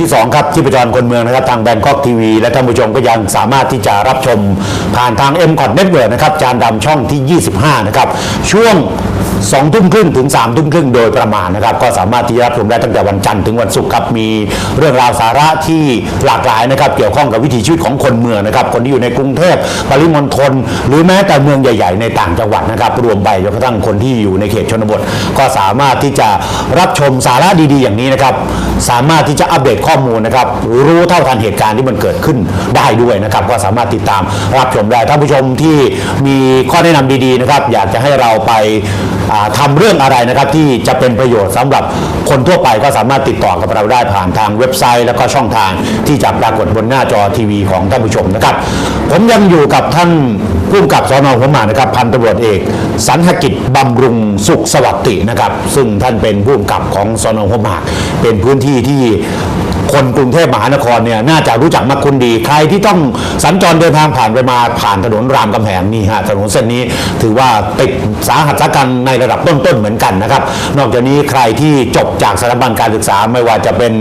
ที่2ครับที่ประจรคนเมืองนะครับทางแบงกอกทีวีและท่านผู้ชมก็ยังสามารถที่จะรับชมผ่านทาง m อ็มคอร์ดเน็ตเวิร์นะครับจานดำช่องที่ 25 นะครับ ช่วง 2ทุ่มครึ่งถึง3ทุ่มครึ่งโดยประมาณนะครับ ก็สามารถที่จะรับชมได้ตั้งแต่วันจันทร์ถึงวันศุกร์ครับมีเรื่องราวสาระที่หลากหลายนะครับ เกี่ยวข้องกับวิถีชีวิตของคนเมืองนะครับ คนที่อยู่ในกรุงเทพปริมณฑลหรือแม้แต่เมืองใหญ่ ๆ ในต่างจังหวัดนะครับ รวมไปจนกระทั่งคนที่อยู่ในเขตชนบท ก็สามารถที่จะรับชมสาระดีๆ อย่างนี้นะครับ สามารถที่จะอัปเดตข้อมูลนะครับ รู้เท่าทันเหตุการณ์ที่มันเกิดขึ้นได้ด้วยนะครับ ก็สามารถติดตามรับชมได้ท่านผู้ชมที่มีข้อแนะนำดีๆนะครับ อยากจะให้เราไป อ่าทำเรื่องอะไรนะครับที่จะเป็นประโยชน์สำหรับคนทั่วไปก็สามารถติดต่อกับเราได้ผ่านทางเว็บไซต์ แล้วก็ช่องทางที่จะปรากฏบนหน้าจอทีวีของท่านผู้ชมนะครับ ผมยังอยู่กับท่านผู้กำกับสอนอหัวหมากนะครับพันตำรวจเอกสันหกิจบำรุงสุขสวัสตินะครับ ซึ่งท่านเป็นผู้กำกับของสอนอหัวหมากเป็นพื้นที่ที่ คนกรุงเทพมหานครเนี่ยน่าจะรู้จักมักคุ้นดี ใครที่ต้องสัญจรเดินทางผ่านไปมาผ่านถนนรามคำแหงนี่ฮะถนนเส้นนี้ถือว่าติดสาหัสกันในระดับต้นๆเหมือนกันนะครับ นอกจากนี้ใครที่จบจากสถาบันการศึกษาไม่ว่าจะเป็น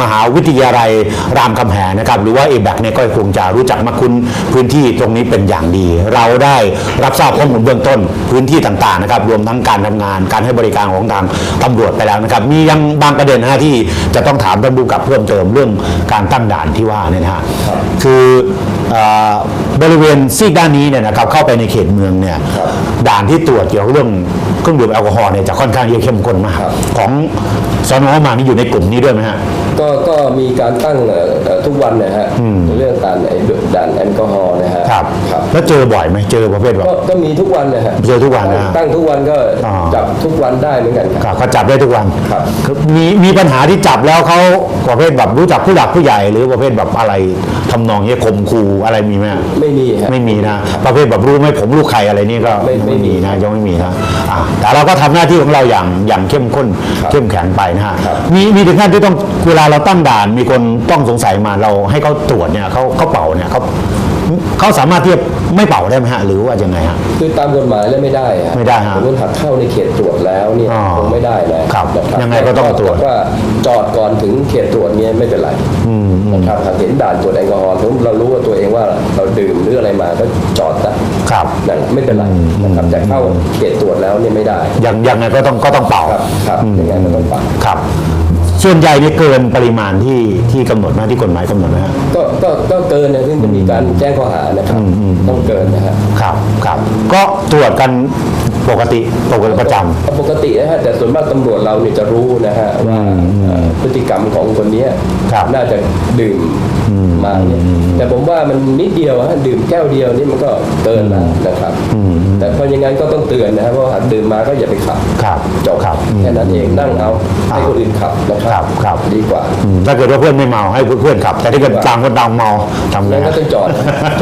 มหาวิทยาลัยรามคำแหงนะครับ หรือว่าเอแบกเนี่ยก็คงจะรู้จักมักคุ้นพื้นที่ตรงนี้เป็นอย่างดี เราได้รับทราบข้อมูลเบื้องต้นพื้นที่ต่างๆนะครับ รวมทั้งการทำงานการให้บริการของทางตำรวจไปแล้วนะครับ มียังบางประเด็นนะฮะที่จะต้องถามท่านผู้กำกับเพิ่มเติมเรื่องการตั้งด่านที่ว่าเนี่ยนะฮะคือเอ่อบริเวณซีกด้านนี้เนี่ยนะครับเข้าไปในเขตเมืองเนี่ยด่านที่ตรวจเกี่ยวกับเรื่องเครื่องดื่มแอลกอฮอล์เนี่ยจะค่อนข้างที่จะเข้มข้นมากครับของสนมานี่อยู่ในกลุ่มนี้ด้วยไหมฮะ ก็ก็มีการตั้งเอ่อเอ่อทุกวันนะฮะในเรื่องการไอ้ด่านแอลกอฮอล์นะฮะครับครับแล้วเจอบ่อยไหมเจอประเภทแบบก็ก็มีทุกวันนะฮะเจอทุกวันนะฮะตั้งทุกวันก็อ่าจับทุกวันได้เหมือนกันครับครับเขาจับได้ทุกวันครับคือมีมีปัญหาที่จับแล้วเขาประเภทแบบรู้จักผู้หลักผู้ใหญ่ หรือประเภทแบบอะไรทำนองเนี้ยข่มขู่อะไรมีไหมฮะไม่มีฮะไม่มีนะ ประเภทแบบรู้ไหมผมลูกใครอะไรนี่ก็ไม่ไม่มีนะยังไม่มีนะอะแต่เราก็ทำหน้าที่ของเราอย่างอย่างเข้มข้นครับเข้มแข็งไปนะฮะครับมีมีถึงขั้นที่ต้อง เวลาเราตั้งด่านมีคนต้องสงสัยมาเราให้เขาตรวจเนี่ยเขาเขาเป่าเนี่ยเขาเขาสามารถที่จะไม่เป่าได้ไหมฮะหรือว่ายังไงฮะ คือตามกฎหมายแล้วไม่ได้ฮะไม่ได้ฮะสมมติหักเข้าในเขตตรวจแล้วเนี่ยอ๋อคงไม่ได้นะครับนะยังไงก็ต้องตรวจ ว่าจอดก่อนถึงเขตตรวจเนี่ยไม่เป็นไรนะครับหากเห็นด่านตรวจแอลกอฮอล์สมมติเรารู้ว่าตัวเองว่าเราดื่มหรืออะไรมาก็จอดซะครับ นั่นแหละไม่เป็นไรนะครับแต่เข้าเขตตรวจแล้วเนี่ยไม่ได้ยังยังไงก็ต้องก็ต้องเป่าครับครับยังไงก็ต้องปรับ ครับ ส่วนใหญ่เนี่ยเกินปริมาณที่ที่กำหนดไหมที่กฎหมายกำหนดไหมฮะ ก็ก็ก็เกินนะซึ่งจะมีการแจ้งข้อหานะครับต้องเกินนะฮะ ครับครับก็ตรวจกัน ปกติปกติประจำปกตินะฮะแต่ส่วนมากตำรวจเราเนี่ยจะรู้นะฮะว่าเอ่อพฤติกรรมของคนเนี้ยครับน่าจะดื่มมาเนี่ยแต่ผมว่ามันนิดเดียวฮะดื่มแก้วเดียวนี่มันก็เกินแล้วนะครับแต่เพราะอย่างนั้นก็ต้องเตือนนะฮะว่าหากดื่มมาก็อย่าไปขับครับจบครับแค่นั้นเองนั่งเอาให้คนอื่นขับนะคครัรับบครับดีกว่าอืมถ้าเกิดว่าเพื่อนไม่เมาให้เพื่อนขับ แต่ถ้าเกิดต่างคนต่างเมาทำไงแล้วก็ฮะต้องจอด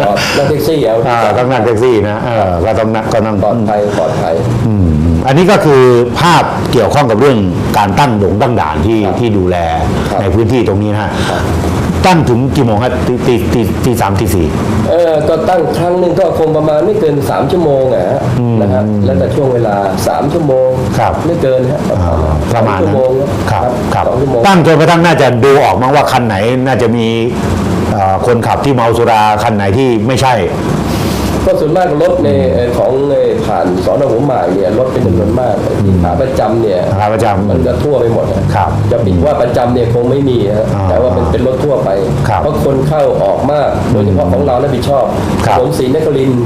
จอดนั่งแท็กซี่เอาอ่าต้องนั่งแท็กซี่นะเออก็ต้องนั่งก็นั่งปลอดภัยปลอดภัยอืมอันนี้ก็คือภาพเกี่ยวข้องกับเรื่องการตั้งดงตั้งด่านที่ครับที่ดูแลครับในพื้นที่ตรงนี้นะฮะตั้งถึงกี่โมงครับตีตีตีตีสามตีสี่เออก็ตั้งครั้งหนึ่งก็คงประมาณไม่เกิน3ชั่วโมงอะฮะนะฮะแล้วแต่ช่วงเวลา3ชั่วโมงครับไม่เกินฮะอ่าประมาณสองชั่นั้วนโมงครับครับสองชั่วโมงตั้งจนกระทั่งน่าจะดูออกมั้งว่าคันไหนน่าจะมีเอ่อคนขับที่เมาสุราคันไหนที่ไม่ใช่ ก็ส่วนมากรถในเอ่อของเอ่อผ่านสอนอหัวหมากเนี่ยรถเป็นจำนวนมากที่ขาประจำเนี่ยขาประจำมันจะทั่วไปหมดอะครับจะปิดว่าประจำเนี่ยคงไม่มีฮะอ่าแต่ว่าเป็นเป็นรถทั่วไปครับเพราะคนเข้าออกมากโดยเฉพาะของเรารับผิดชอบคถรับนนศรีนครินทร์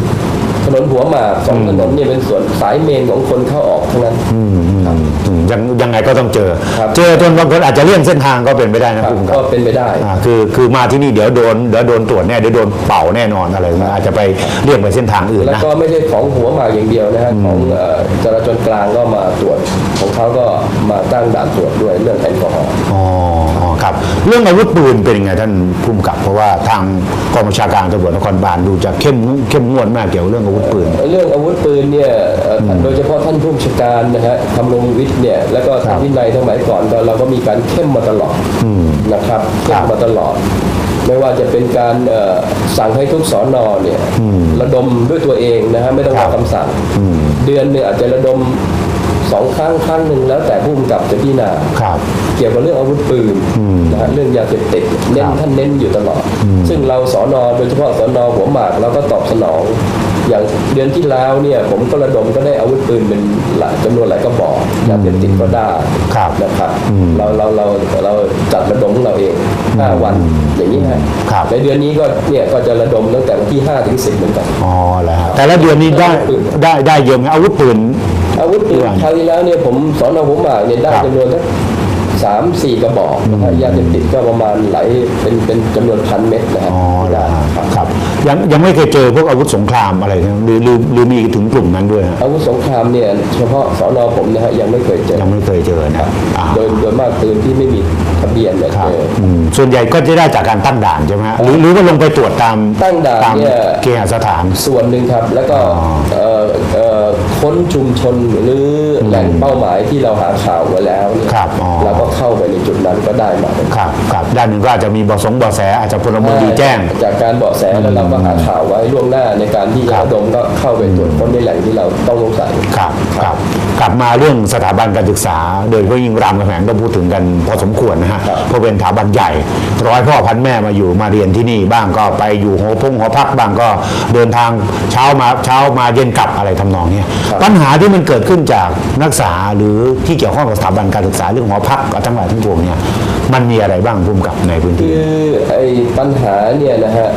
ถนนหัวหมากสองถนนเนี่ยเป็นส่วนสายเมนของคนเข้าออกทั้งนั้น อืมอืมอืมยังยังไงก็ต้องเจอ ครับ เจอจนบางคนอาจจะเลี่ยงเส้นทางก็เป็นไปได้นะครับคุณคก็รับเป็นไปได้ อ่าคือคือมาที่นี่เดี๋ยวโดนเดี๋ยวโดนตรวจแน่เดี๋ยวโดนเป่าแน่นอนอะไรอย่างเงี้ยอาจจะไปเลี่ยงไปเส้นทางอื่นแล้วนะ ก็ไม่ใช่ของหัวหมากอย่างเดียวนะฮะของเอ่อจราจรกลางก็มาตรวจ ของเขาก็มาตั้งด่านตรวจด้วยเรื่องแอลกอฮอล์ อ๋ออ๋อครับ เรื่องอาวุธปืนเป็นยังไงท่านผู้กำกับเพราะว่าทางกองบัญชาการตำรวจนครบาลดูจะเข้มเข้มงวดมากเกี่ยวกับเรื่องอาวุธปืน เรื่องอาวุธปืนเนี่ยเอ่ออโดยเฉพาะท่านผู้บัญชาการนะฮะทำรงวิทย์เนี่ยแล้วก็ครับทำวินัยสมัยก่อนก็เราก็มีการเข้มมาตลอดนะครับเข้มมาตลอดไม่ว่าจะเป็นการเอ่อสั่งให้ทุกสอนอเนี่ยระดมด้วยตัวเองนะฮะไม่ต้องครัรอบคำสั่ง เดือนหนึงอาจจะระดม สองครั้งครั้งหนึ่งแล้วแต่ผู้กำกับจะพิจารณาครับเกี่ยวกับเรื่องอาวุธปืนอืมนะฮะเรื่องยาเสพติดเน้นครับท่านเน้นอยู่ตลอด ซึ่งเราสอนอโดยเฉพาะสอนอหัวหมากเราก็ตอบสนอง อย่างเดือนที่แล้วเนี่ยผมก็ระดมก็ได้อาวุธปืนเป็นหลายจำนวนหลายกระบอกยาเสพติดก็ได้ครับนะครับอืมเราเราเราเราจัดระดมของเราเองห้าวันอย่างนี้ฮะครับในเดือนนี้ก็เนี่ยก็จะระดมตั้งแต่วันที่5ถึง10เหมือนกันอ๋อแล้วแต่ละเดือนนี้ได้ได้ได้เยอะไหมอาวุธปืน อาวุธปืนครับคราวที่แล้วเนี่ยผมสอนอหัวหมากเนี่ยได้ครับจำนวนสัก สามสี่กระบอกนะฮะยาเสพติดก็ประมาณหลายเป็นเป็นจำนวนพันเม็ดนะฮะอ๋อแล้วได้ครับครับยังยังไม่เคยเจอพวกอาวุธสงครามอะไรนะหรือหรือหรือมีถึงกลุ่มนั้นด้วยฮะอาวุธสงครามเนี่ยเฉพาะสอนอผมนะฮะยังไม่เคยเจอยังไม่เคยเจอนะอ่าโดยโดยมากปืนที่ไม่มีทะเบียนเนี่ยครับเจออืมส่วนใหญ่ก็จะได้จากการตั้งด่านใช่ไหมฮะหรือหรือว่าลงไปตรวจตามตั้งด่านตามเนี่ยเคหสถานส่วนหนึ่งครับ แล้วก็อ๋อเอ่อเอ่อค้นชุมชนหรือแหล่งเป้าหมายที่เราหาข่าวไว้แล้วเนี่ยครับอ๋อเราก็เข้าไปในจุดนั้นก็ได้มาครับครับด้านหนึ่งก็อาจจะมีเบาสงเบาะแส อาจจะพลเมืองดีแจ้ง จากการเบาะแสแล้วเราก็หาข่าวไว้ล่วงหน้าในการที่คจะรับระดมก็เข้าไปตรวจค้นในแหล่งที่เราต้องสงสัยครับครับ กลับมาเรื่องสถาบันการศึกษา โดยเฉพาะยิ่งรามคำแหงก็พูดถึงกันพอสมควรนะฮะครับเพราะเป็นสถาบันใหญ่ ร้อยพ่อพันแม่มาอยู่มาเรียนที่นี่บ้างก็ไปอยู่หอพงหอพักบ้างก็เดินทางเช้ามาเช้ามาเย็นกลับอะไรทำนองเนี้ยปัญหาที่มันเกิดขึ้นจากนักศึกษาหรือที่เกี่ยวข้องกับสถาบันการศึกษาเรื่องหอพักทั้งหลายทั้งปวงเนี่ยมันมีอะไรบ้างภูมิกับในพื้นที่คือไอ้ปัญหาเนี่ยนะฮะ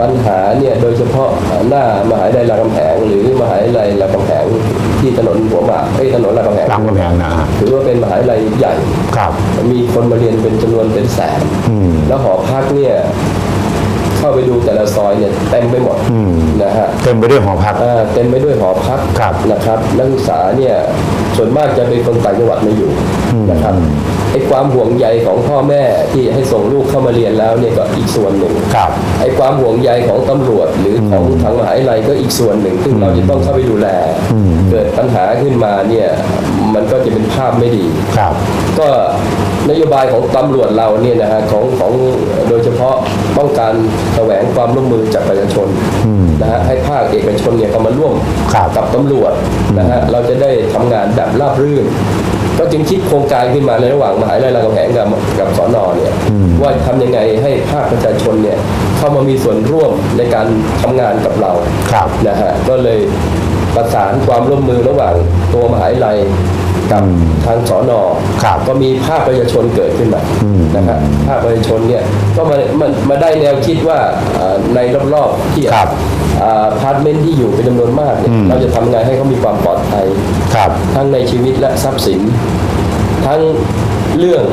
ปัญหาเนี่ยโดยเฉพาะหน้ามหาวิทยาลัยรามคำแหงหรือมหาวิทยาลัยรามคำแหง ที่ถนนหัวหมากเอ้ยถนนรามคำแหงรามคำแหงนะฮะถือว่าเป็นมหาวิทยาลัยใหญ่ครับมีคนมาเรียนเป็นจำนวนเป็นแสนอืมแล้วหอพักเนี่ยเข้า ไปดูแต่ละซอยเนี่ยเต็มไปหมดอืมนะฮะเต็มไปด้วยหอพักอ่าเต็มไปด้วยหอพักครับนะครับนักศึกษาเนี่ยส่วนมากจะเป็นคนต่างจังหวัดมาอยู่นะครับไอ้ความห่วงใยของพ่อแม่ที่ให้ส่งลูกเข้ามาเรียนแล้วเนี่ยก็อีกส่วนหนึ่งครับไอ้ความห่วงใยของตำรวจหรือของทางมหาวิทยาลัยก็อีกส่วนหนึ่ง ซึ่งเราจะต้องเข้าไปดูแล เกิดปัญหาขึ้นมาเนี่ยมันก็จะเป็นภาพไม่ดีครับก็นโยบายของตำรวจเราเนี่ยนะฮะของของโดยเฉพาะ ต้องการแสวงความร่วมมือจากประชาชนนะฮะให้ภาคเอกชนเนี่ยเข้ามาร่วมครับกับตำรวจนะฮะเราจะได้ทำงานแบบราบรื่นก็จึงคิดโครงการขึ้นมาในระหว่างมหาวิทยาลัยรามคำแหงกับกับสอนอเนี่ยว่าทำยังไงให้ภาคประชาชนเนี่ยเข้ามามีส่วนร่วมในการทำงานกับเราครับนะฮะก็เลยประสานความร่วมมือระหว่างตัวมหาวิทยาลัย กับทางสอนอครับก็มีภาคประชาชนเกิดขึ้นมานะครับภาคประชาชนเนี่ยก็มามันมาได้แนวคิดว่าเอ่อในรอบๆที่ครับพาร์ทเมนต์ที่อยู่เป็นจำนวนมากเนี่ยเราจะทำไงให้เขามีความปลอดภัยครับทั้งในชีวิตและทรัพย์สิน ทั้งเรื่อง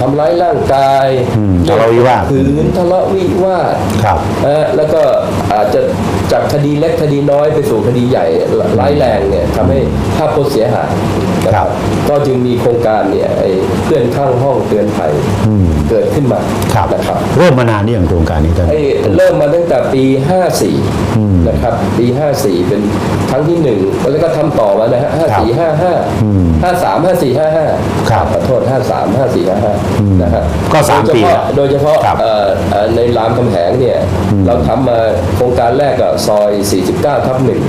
ทำร้ายร่างกายอืมทะเลาะวิวาทขืนทะเลาะวิวาทครับนะฮะแล้วก็อาจจะจากคดีเล็กคดีน้อยไปสู่คดีใหญ่ร้ายแรงเนี่ยทำให้ภาพพจน์เสียหายนะครับก็จึงมีโครงการเนี่ยไอ้เพื่อนข้างห้องเตือนภัยเกิดขึ้นมาครับนะครับเริ่มมานานนี่อย่างโครงการนี้ท่านไอ้เริ่มมาตั้งแต่ปี 54 นะครับ ปี 54 เป็นครั้งที่หนึ่งแล้วก็ทำต่อมานะฮะ54 55 53 54 55 ครับขอโทษ 53 54 55นะฮะก็สามโดยเฉปีพาะแล้วโดยเฉพาะครับเอ่อเอ่อในรามคำแหงเนี่ยเราทำมาโครงการแรกก็ซอย 49 ทับหนึ่ง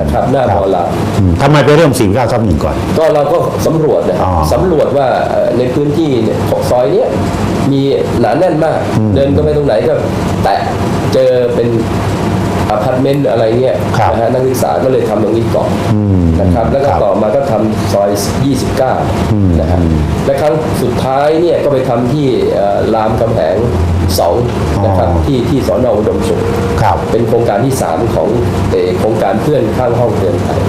นะครับหน้าครับมอลาอืมทำไมไปเริ่มสี่เก้าทับหนึ่งก่อน ก็เราก็สำรวจนะอ๋อสำรวจว่าเอ่อในพื้นที่เนี่ยของซอยเนี้ยมีหนาแน่นมาก เดินก็ไปตรงไหนก็แตะเจอเป็น อพาร์ตเมนต์อะไรเงี้ยครับนะฮะนักศึกษาก็เลยทำตรงนี้ก่อนอืมนะครับแล้วก็ครับต่อมาก็ทำซอย 29นะฮะและครั้งสุดท้ายเนี่ยก็ไปทำที่เอ่อรามคำแหง2นะครับอ๋อที่ที่สอนออุดมสุขครับเป็นโครงการที่ 3 ของเอ่อโครงการเพื่อนข้างห้องเตือนภัย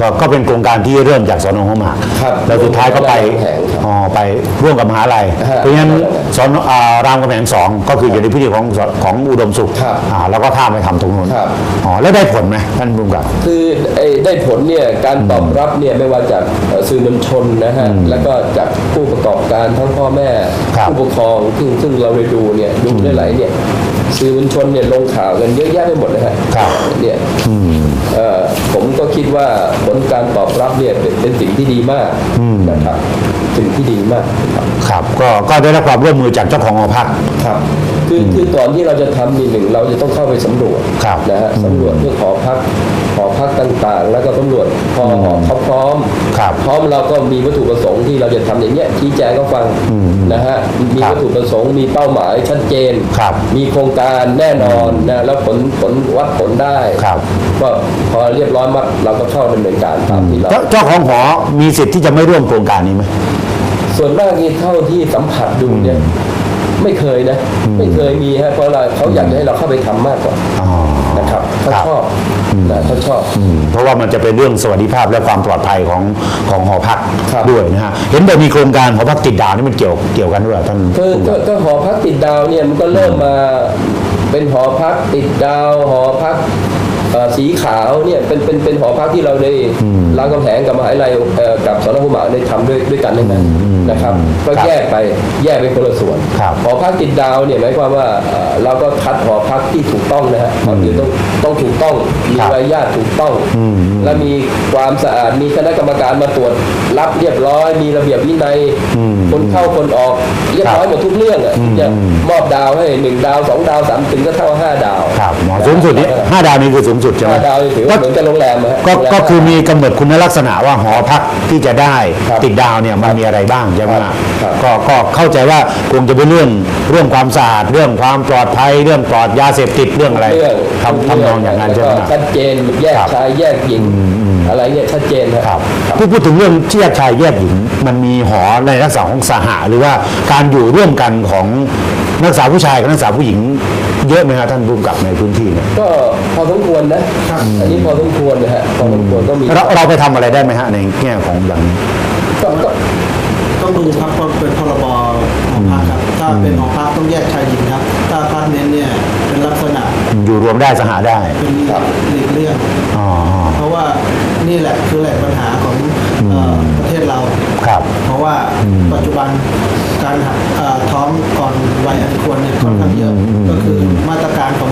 อืมอืมอืมก็ก็เป็นโครงการที่เริ่มจากสนหัวหมากครับแล้วสุดท้ายก็ไปรามคำแหงครับอ๋อไปร่วมกับมหาลัย ฮะเพราะฉะนั้นสนอ่ารามคำแหงสองก็คืออยู่ในพื้นที่ของสของอุดมสุขครับอ่าแล้วก็ข้ามไปทำตรงนู้นครับ อ๋อแล้วได้ผลไหมท่านภูมิกับ คือไอ้ได้ผลเนี่ยการตอบรับเนี่ยไม่ว่าจากเอ่อสื่อมวลชนนะฮะแล้วก็จากผู้ประกอบการทั้งพ่อแม่ ครับผู้ปกครองซึ่งซึ่งเราไปดูเนี่ยดูได้หลายเนี่ยสื่อมวลชนเนี่ยลงข่าวกันเยอะแยะไปหมดนะฮะครับ เนี่ยอืมเอ่อ ผมก็คิดว่าผลการตอบรับเนี่ยเป็นเป็นสิ่งที่ดีมากอืมนะครับสิ่งที่ดีมากครับครับ ก็ก็ได้รับความร่วมมือจากเจ้าของหอพักครับ คือคือก่อนที่เราจะทำนี่หนึ่งเราจะต้องเข้าไปสำรวจครับนะฮะสำรวจเพื่อขอพักขอพักต่างๆ แล้วก็สำรวจพอเขาพร้อมครับพร้อมเราก็มีวัตถุประสงค์ที่เราจะทำอย่างเนี้ยชี้แจงก็ฟังนะฮะมีครับวัตถุประสงค์มีเป้าหมายชัดเจนครับมีโครงการแน่นอนนะแล้วผลผลวัดผลได้ครับก็พอเรียบร้อยมัดเราก็เข้าดำเนินการตามที่เราเจ้าเจ้าของหอมีสิทธิ์ที่จะไม่ร่วมโครงการนี้ไหมส่วนมากนี่เท่าที่สัมผัสดูเนี่ย ไม่เคยนะ ไม่เคยมีฮะเพราะอะไรเขาอยากจะให้เราเข้าไปทำมากกว่าอ๋อนะครับเขาครับชอบนะเขาชอบอืมเพราะว่ามันจะเป็นเรื่องสวัสดิภาพและความปลอดภัยของของหอพักครับด้วยนะฮะเห็นบอกมีโครงการหอพักติดดาวนี่มันเกี่ยวเกี่ยวกันด้วยเหรอท่านคือผู้ก็กำกับก็หอพักติดดาวเนี่ยมันก็เริ่มมา เป็นหอพักติดดาวหอพักเอ่อสีขาวเนี่ยเป็นเป็นเป็นหอพักที่เราได้รามคำแหงกับมหาวิทยาลัยเอ่อกับสนภูมิได้ทำด้วยด้วยกันนั่นนะนะครับ ก็ครับแยกไปแยกไปคนละส่วนครับหอพักติดดาวเนี่ยหมายความว่าเอ่อเราก็คัดหอพักที่ถูกต้องนะฮะก่อนอื่นต้องต้องถูกต้องมีครับใบอนุญาตถูกต้องอืมและมีความสะอาดมีคณะกรรมการมาตรวจรับเรียบร้อย มีระเบียบวินัยอืมคนเข้าคนออกเรียบร้อยหมดทุกเรื่องอะอืมจะมอบดาวให้หนึ่งดาวสองดาวสามถึงก็เท่าห้าดาวครับหมอสูงสุดนี่ห้าดาวนี่คือสูงสุดใช่ไหมห้าดาวนี่ถือว่าเหมือนกับโรงแรมอะฮะก็โรงแรม ก็คือมีกำหนดคุณลักษณะว่าหอพักที่จะได้ครับติดดาวเนี่ยมันมีอะไรบ้างใช่ไหมครับครับก็ก็เข้าใจว่าคงจะเป็นเรื่องเรื่องความสะอาดเรื่องความปลอดภัยเรื่องปลอดยาเสพติดเรื่องอะไรเรื่องทำทำนองอย่างนั้นใช่ไหม แล้วก็ชัดเจนแยกครับ ชายแยกหญิงอะไรเนี่ยชัดเจนฮะ ครับพูดพูดถึงเรื่องแยกชายแยกหญิง มันมีหอในลักษณะของสหะหรือว่าการอยู่ร่วมกันของนักศึกษาผู้ชายกับนักศึกษาผู้หญิง เยอะไหมครับท่านผู้กำกับในพื้นที่เนี่ยก็พอสมควรนะอันนี้พอสมควรนะฮะพอสมควรก็มีเราเราไปทำอะไรได้ไหมฮะในแง่ของอย่างนี้ ก็ก็ ต้องดูครับเพราะเป็นพรบหอพักครับ ถ้าเป็นหอพักต้องแยกชายหญิงครับ ถ้าอพาร์ตเมนต์เนี่ยเป็นลักษณะอยู่รวมได้สหะได้เป็นหลีกเลี่ยง อ๋อเพราะว่านี่แหละคือแหล่งปัญหาของเอ่อประเทศเรา ครับ เพราะว่าปัจจุบันการหา วัยอันควรเนี่ยค่อนข้างเยอะก็คือมาตรการของ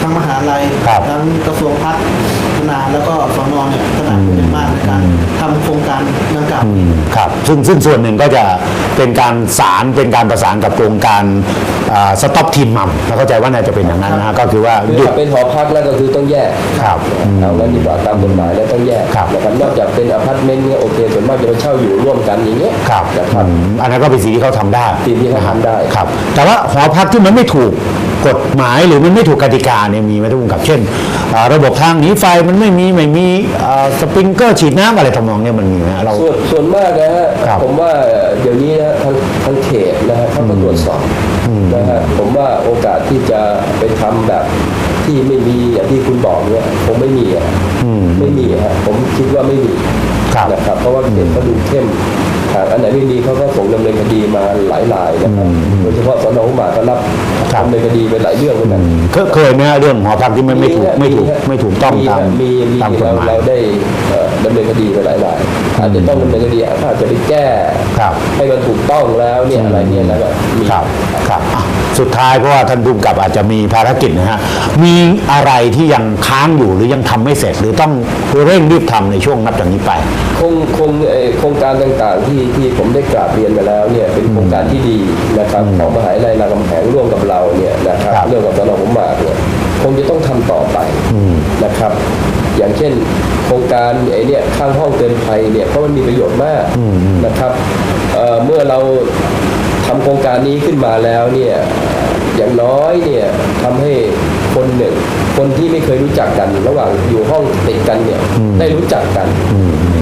ทั้งมหาลัยครับทั้งกระทรวงพัฒนาแล้วก็สนเนี่ยขนาดเป็นมากในการทำโครงการดังกล่าวอืมครับซึ่งซึ่งส่วนหนึ่งก็จะเป็นการสารเป็นการประสานกับโครงการสต็อปทีมมัมเราเข้าใจว่าน่าจะเป็นอย่างนั้นนะฮะก็คือว่าคือหยุดถ้าเป็นหอพักแล้วก็คือต้องแยกครับอืมเอางั้นดีกว่าตามกฎหมายแล้วต้องแยกครับนะครับนอกจากเป็นอพาร์ตเมนต์เนี่ยโอเคส่วนมากจะไปเช่าอยู่ร่วมกันอย่างเงี้ยครับนะครับอืมอันนั้นก็เป็นสิ่งที่เขาทำได้สิ่งที่เขาทำได้ครับ แต่ว่าหอพักที่มันไม่ถูก กฎหมายหรือมันไม่ถูกกติกาเนี่ยมีไหมทุกคนกับ เช่นอ่าระบบทางหนีไฟมันไม่มีไม่มีอ่าสปริงเกอร์ฉีดน้ำอะไรทำนองเนี้ยมันมีไหมเราส่วนส่วนมากนะฮะครับผมว่าเดี๋ยวนี้นะทางทางเขตนะฮะเขาก็ตรวจสอบนะฮะผมว่าโอกาสที่จะไปทำแบบที่ไม่มีอย่างที่คุณบอกเนี่ยผมไม่มีอะไม่มีฮะผมคิดว่าไม่มีครับนะครับเพราะว่าเขตเขาดูเข้ม หากอันไหนไม่มีเขาก็ส่งดำเนินคดีมาหลายรายนะครับโดยเฉพาะสนหุมาก็รับครับดำเนินคดีไปหลายเรื่องเหมือนกันเคยเคยไหมฮะเรื่องหอพักที่มันไม่ถูกไม่ถูกไม่ถูกต้องตามมีมีตามกฎเราหมายเราได้เอ่อดำเนินคดีไปหลายรายอาจจะต้องดำเนินคดีอาจจะไปแก้ครับให้มันถูกต้องแล้วเนี่ยอะไรเนี่ยแล้วก็มีครับครับอะ สุดท้ายเพราะว่าท่านผู้กำกับอาจจะมีภารกิจนะฮะมีอะไรที่ยังค้างอยู่หรือยังทำไม่เสร็จ หรือต้องเร่งรีบทำในช่วงนับจากนี้ไปคงคงเอ่อโครงการต่างๆที่ที่ผมได้กราบเรียนไปแล้วเนี่ยเป็นโครงการที่ดีนะครับของมหาวิทยาลัยรามคำแหงร่วมกับเราเนี่ยนะครับครับเรื่องกับสนผมมากเนี่ยคงจะต้องทำต่อไปนะครับ อย่างเช่นโครงการไอ้เนี่ยข้างห้องเตือนภัยเนี่ยเพราะมันมีประโยชน์มากนะครับเอ่อเมื่อเรา ทำโครงการนี้ขึ้นมาแล้วเนี่ยอย่างน้อยเนี่ยทำให้คนหนึ่ง คนที่ไม่เคยรู้จักกัน ระหว่างอยู่ห้องติดกันเนี่ยได้รู้จักกัน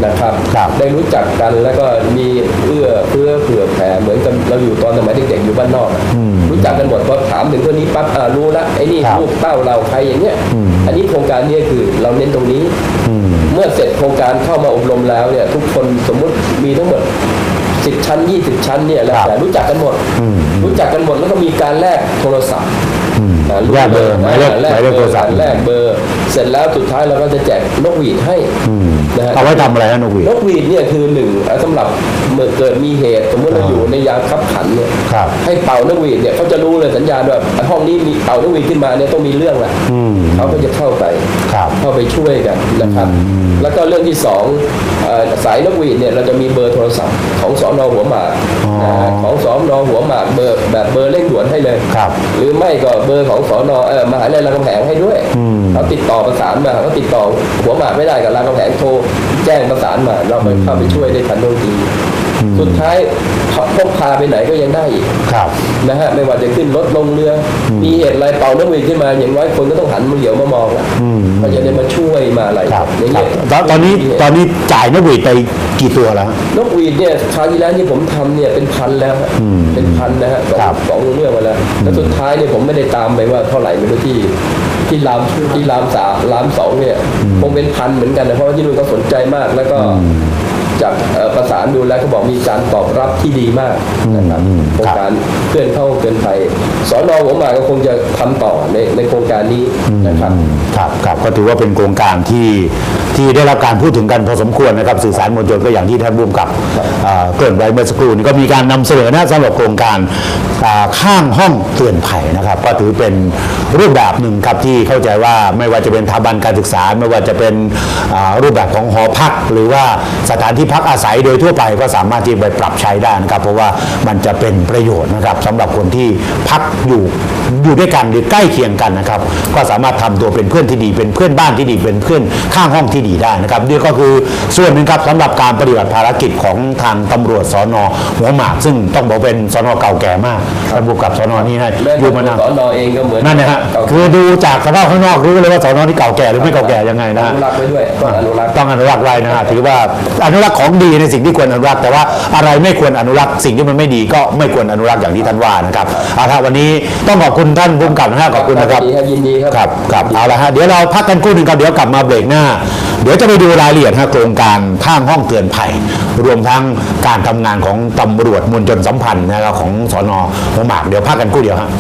นะครับครับได้รู้จักกันแล้วก็มีเอื้อเพื่อเผื่อแผ่เหมือนกับเราอยู่ตอนสมัยเด็กๆอยู่บ้านนอกอะรู้จักกันหมดพอถามถึงคนนี้ปั๊บอ่ารู้ละไอ้นี่ครับลูกเต้าเราใครอย่างเงี้ยอันนี้โครงการเนี้คือเราเน้นตรงนี้ เมื่อเสร็จโครงการเข้ามาอบรมแล้วเนี่ยทุกคนสมมุติมีทั้งหมด สิบชั้นยี่สิบชั้นเนี่ยแล้วครับแต่รู้จักกันหมด รู้จักกันหมดแล้วก็มีการแลกโทรศัพท์อ่า แลกเบอร์หมายเลขแลกหมายเลขเบโทอรร์ศัพท์แลกเบอร์ เสร็จแล้วสุดท้ายเราก็จะแจกนกหวีดให้นะฮะเอาไว้ทำอะไรฮะนกหวีดนกหวีดเนี่ยคือหนึ่งอะสำหรับเมื่อเกิดมีเหตุสมมติเราอยู่ในยามขับขันเนี่ยครับให้เป่านกหวีดเนี่ยเขาจะรู้เลยสัญญาณว่าห้องนี้มีเป่านกหวีดขึ้นมาเนี่ยต้องมีเรื่องละอืมเขาก็จะเข้าไปครับเข้าไปช่วยกันนะครับ แล้วก็เรื่องที่สองเอ่อสายนกหวีดเนี่ยเราจะมีเบอร์โทรศัพท์ของสอนอหัวหมากอ๋อนะฮะของสอนอหัวหมากเบอร์แบบเบอร์เร่งด่วนให้เลยครับหรือไม่ก็เบอร์ของสอนอเออมหาวิทยาลัยรามคำแหงให้ด้วยอืมเขาติดต่อประสานมาเขาติดต่อหัวหมากไม่ได้กับรามคำแหงโทรแจ้งประสานมาเราไปเข้าไปช่วยได้ทันท่วงที สุดท้ายเขาพกพาไปไหนก็ยังได้อีกครับนะฮะไม่ว่าจะขึ้นรถลงเรืออมีเหตุอะไรเป่านกหวีดขึ้นมา อย่างน้อยคนก็ต้องหันมาเหลียวมามองแล้วอืมเขาจะได้มาช่วยมาอะไรครับอย่างครัเงี้บยตอนตอนนี้ตอนนี้จ่ายนกหวีดไปกี่ตัวแล้วฮะนกหวีดเนี่ยคราวที่แล้วที่ผมทำเนี่ยเป็นพันแล้วฮะอืมเป็นพันนะฮะสองครับสองเรื่องมาแล้วแล้วสุดท้ายเนี่ยผมไม่ได้ตามไปว่าเท่าไหร่ไม่รู้ที่ที่รามที่รามสามรามสองเนี่ยคงเป็นพันเหมือนกันนะเพราะว่าที่นู่นก็สนใจมากแล้วก็ จากเอ่อประสานดูแล้วเขาบอกมีการตอบรับที่ดีมากนะครับอืมโครงการเพื่อนเข้าเกินไปสอนอหัวหมากก็คงจะทำต่อในในโครงการนี้นะครับครับครับก็ถือว่าเป็นโครงการที่ที่ได้รับการพูดถึงกันพอสมควรนะครับสื่อสารมวลชนก็อย่างที่ท่านบุมกับอ่าเกริ่นไว้เมื่อสักครู่นี้ก็มีการนำเสนอนะสำหรับโครงการอ่าข้างห้องเตือนภัยนะครับ ก็ถือเป็นรูปแบบหนึ่งครับที่เข้าใจว่าไม่ว่าจะเป็นสถาบันการศึกษา ไม่ว่าจะเป็นอ่ารูปแบบของหอพัก หรือว่าสถานที่พักอาศัยโดยทั่วไปก็สามารถที่ไปปรับใช้ได้นะครับ เพราะว่ามันจะเป็นประโยชน์นะครับสำหรับคนที่พักอยู่ อยู่ด้วยกันหรือใกล้เคียงกันนะครับก็สามารถทำตัวเป็นเพื่อนที่ดี เป็นเพื่อนบ้านที่ดีเป็นเพื่อนข้างห้องที่ดีได้นะครับนี่ก็คือส่วนหนึ่งครับสำหรับการปฏิบัติภารกิจของทางตำรวจสอนอหัวหมาก ซึ่งต้องบอกเป็นสอนอเก่าแก่มากท่านผู้กำกับสอนอนี่นะแม้อยู่มานานสอนอเองก็เหมือนนั่นนะฮะเก่าคือดูจากสภาพข้างนอกรู้เลยว่าสอนอนี่เก่าแก่หรือไม่เก่าแก่ยังไงนะอฮะนุรักษ์ไว้ด้วยต้องอนุรักษ์ต้องอนุรักษ์ไว้นะฮะถือว่าอนุรักษ์ของดีในสิ่งที่ควรอนุรักษ์แต่ว่าอะไรไม่ควรอนุรักษ์สิ่งที่มันไม่ดีก็ไม่ควรอนุรักษ์อย่างที่ท่านว่านะครับเอาละวันนี้ต้องขอบคุณท่านผู้กำกับนะฮะขอบคุณนะครับยินดีครับยินดีครับครับครับเอาละฮะเดี๋ยวเราพักกันครู่หนึ่งครับเดี๋ยวกลับมาเบรกหน้า เดี๋ยวจะไปดูรายละเอียดฮะโครงการข้างห้องเตือนภัย รวมทั้งการทำงานของตำรวจมวลชนสัมพันธ์นะครับของสอนอหัวหมากเดี๋ยวพักกันครู่เดียวฮะ